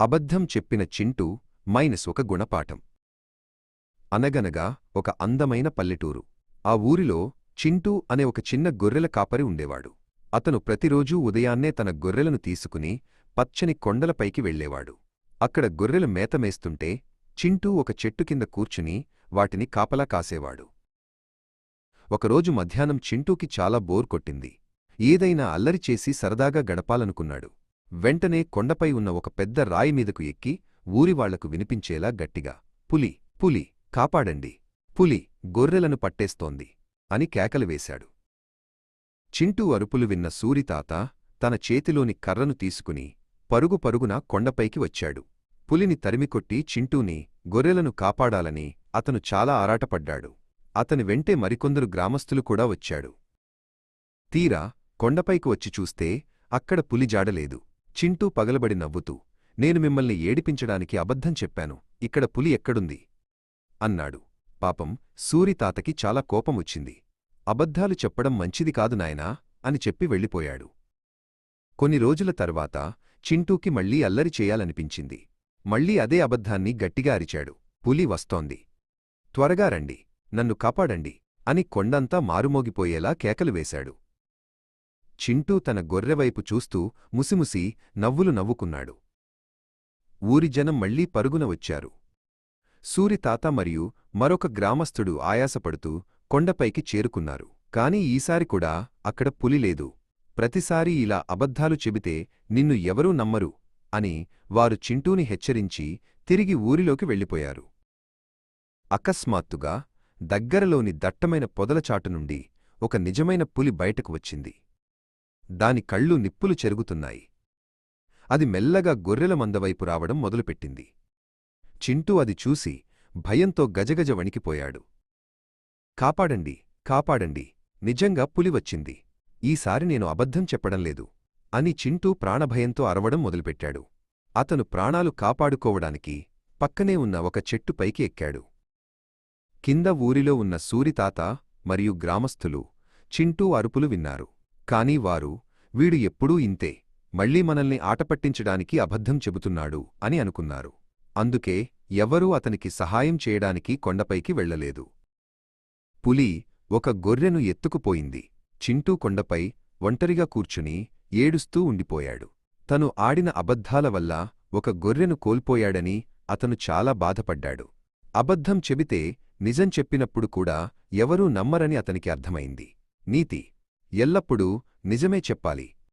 అబద్ధం చెప్పిన చింటూ మైనస్ ఒక గుణపాఠం. అనగనగా ఒక అందమైన పల్లెటూరు. ఆ ఊరిలో చింటూ అనే ఒక చిన్న గొర్రెల కాపరి ఉండేవాడు. అతను ప్రతిరోజూ ఉదయాన్నే తన గొర్రెలను తీసుకుని పచ్చని కొండలపైకి వెళ్ళేవాడు. అక్కడ గొర్రెలు మేతమేస్తుంటే చింటూ ఒక చెట్టు కింద కూర్చుని వాటిని కాపలా కాసేవాడు. ఒకరోజు మధ్యాహ్నం చింటూకి చాలా బోర్ కొట్టింది. ఏదైనా అల్లరి చేసి సరదాగా గడపాలనుకున్నాడు. వెంటనే కొండపై ఉన్న ఒక పెద్ద రాయి మీదకు ఎక్కి ఊరివాళ్ళకు వినిపించేలా గట్టిగా పులి పులి కాపాడండి పులి గొర్రెలను పట్టేస్తోంది అని కేకలు వేశాడు. చింటూ అరుపులు విన్న సూరితాత తన చేతిలోని కర్రను తీసుకుని పరుగు పరుగున కొండపైకి వచ్చాడు. పులిని తరిమికొట్టి చింటూని గొర్రెలను కాపాడాలని అతను చాలా ఆరాటపడ్డాడు. అతని వెంటే మరికొందరు గ్రామస్థులు కూడా వచ్చాడు తీరా కొండపైకి వచ్చి చూస్తే అక్కడ పులి జాడలేదు. చింటూ పగలబడి నవ్వుతూ నేను మిమ్మల్ని ఏడిపించడానికి అబద్ధం చెప్పాను. ఇక్కడ పులి ఎక్కడుంది? అన్నాడు. పాపం సూరి తాతకి చాలా కోపం వచ్చింది. అబద్ధాలు చెప్పడం మంచిది కాదు నాయనా అని చెప్పి వెళ్ళిపోయాడు. కొన్ని రోజుల తర్వాత చింటూకి మళ్ళీ అల్లరి చేయాలనిపించింది. మళ్ళీ అదే అబద్ధాన్ని గట్టిగా అరిచాడు. పులి వస్తోంది. త్వరగా రండి. నన్ను కాపాడండి అని కొండంతా మారుమోగిపోయేలా కేకలు వేశాడు. చింటూ తన గొర్రెవైపు చూస్తూ ముసిముసి నవ్వులు నవ్వుకున్నాడు. ఊరి జనం మళ్ళీ పరుగున వచ్చారు. సూరి తాత మరియు మరొక గ్రామస్థుడు ఆయాసపడుతూ కొండపైకి చేరుకున్నారు. కాని ఈసారి కూడా అక్కడ పులి లేదు. ప్రతిసారీ ఇలా అబద్ధాలు చెబితే నిన్ను ఎవరూ నమ్మరు అని వారు చింటూని హెచ్చరించి తిరిగి ఊరిలోకి వెళ్ళిపోయారు. అకస్మాత్తుగా దగ్గరలోని దట్టమైన పొదలచాటు నుండి ఒక నిజమైన పులి బయటకు వచ్చింది. దాని కళ్ళు నిప్పులు చెరుగుతున్నాయి. అది మెల్లగా గొర్రెల మందవైపు రావడం మొదలుపెట్టింది. చింటూ అది చూసి భయంతో గజగజ వణికిపోయాడు. కాపాడండి కాపాడండి నిజంగా పులి వచ్చింది. ఈసారి నేను అబద్ధం చెప్పడం లేదు అని చింటూ ప్రాణభయంతో అరవడం మొదలుపెట్టాడు. అతను ప్రాణాలు కాపాడుకోవడానికి పక్కనే ఉన్న ఒక చెట్టు పైకి ఎక్కాడు. కింద ఊరిలో ఉన్న సూరితాత మరియు గ్రామస్థులు చింటూ అరుపులు విన్నారు. కాని వారు వీడు ఎప్పుడూ ఇంతే మళ్ళీ మనల్ని ఆటపట్టించడానికి అబద్ధం చెబుతున్నాడు అని అనుకున్నారు. అందుకే ఎవరూ అతనికి సహాయం చేయడానికి కొండపైకి వెళ్ళలేదు పులి ఒక గొర్రెను ఎత్తుకుపోయింది. చింటూ కొండపై ఒంటరిగా కూర్చుని ఏడుస్తూ ఉండిపోయాడు. తను ఆడిన అబద్ధాల వల్ల ఒక గొర్రెను కోల్పోయాడని అతను చాలా బాధపడ్డాడు. అబద్ధం చెబితే నిజం చెప్పినప్పుడు కూడా ఎవరూ నమ్మరని అతనికి అర్థమైంది. నీతి ఎల్లప్పుడూ నిజమే చెప్పాలి.